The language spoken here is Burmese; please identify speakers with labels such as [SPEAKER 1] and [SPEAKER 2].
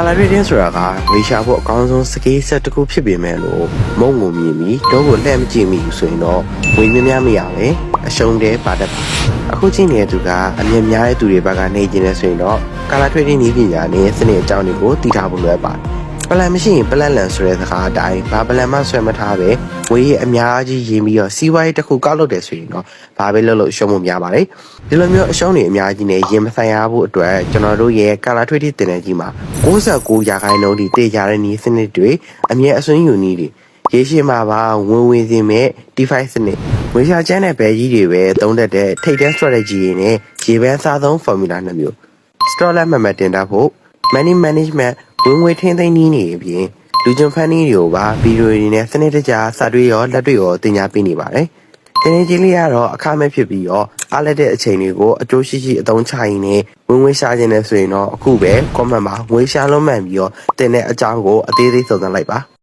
[SPEAKER 1] ကာလာရီတင်းဆိုတာကဝေရှာဖို့အကောင်းဆုံးစကေးဆက်တစ်ခုဖြစ်ပေမဲ့လို့မုံကိုမြင်ပြီးတော့ကိုလှည့်မကြည့်မိဘူးဆိုရင်တော့ဝေမြများမရပဲအရှုံးတဲ့ပါတတ်ပါအခုချင်းနေတဲ့သူကအမြင်များတဲ့သူတွေဘက်ကနေကျင်နေဆိုရင်တော့ကာလာထရေးဒင်းနည်းပညာနဲ့စနစ်အကြောင်းတွေကိုသိထားဖို့လွယ်ပါတယ် ပလန်မရှိရင်ပလန်လန်ဆိုတဲ့စကားအတိုင်းဘာပလန်မှဆွဲမထားပဲဝေးရအများကြီးရင်းပြီးတော့စီးပွားရေးတစ်ခုကောက်လုပ်တယ်ဆိုရင်တော့ဘာပဲလုပ်လို့ရှုံးမှုများပါတယ်ဒီလိုမျိုးအရှုံးတွေအများကြီးနဲ့ရင်မဆိုင်ရဖို့အတွက်ကျွန်တော်တို့ရဲ့ကာလာထွေးတီတင်တဲ့ကြီးမှာ69ရာခိုင်နှုန်းထိတေချာတဲ့နည်းစနစ်တွေအမြဲအစွန်းယူနည်းတွေရေရှည်မှာပါဝင်ဝင်စင်မဲ့ DeFi စနစ်ဝေရှာချမ်းတဲ့ဘယ်ကြီးတွေပဲသုံးတတ်တဲ့ထိပ်တန်း strategy တွေနဲ့ရေပန်းစားသုံး formula နှစ်မျိုး store လက်မှတ်မှတ်တင်တတ်ဖို့ money management ဝင်ငွေထိန်းသိမ်းနည်းနေအပြင်လူချင်းဖန်နည်းတွေကိုပါဗီဒီယိုတွေနဲ့စနစ်တကျစာတွေရောလက်တွေရောသင်ကြားပေးနေပါတယ်။တင်နေကြီးလေးကတော့အခမဲ့ဖြစ်ပြီးတော့အားလက်တဲ့အချိန်တွေကိုအကျိုးရှိရှိအသုံးချရင်းနဲ့ဝင်ငွေရှာခြင်းနဲ့ဆိုရင်တော့အခုပဲ comment မှာငွေရှာလုံးမှန်ပြီးတော့တင်တဲ့အကြောင်းကိုအသေးသေးစုံစမ်းလိုက်ပါ။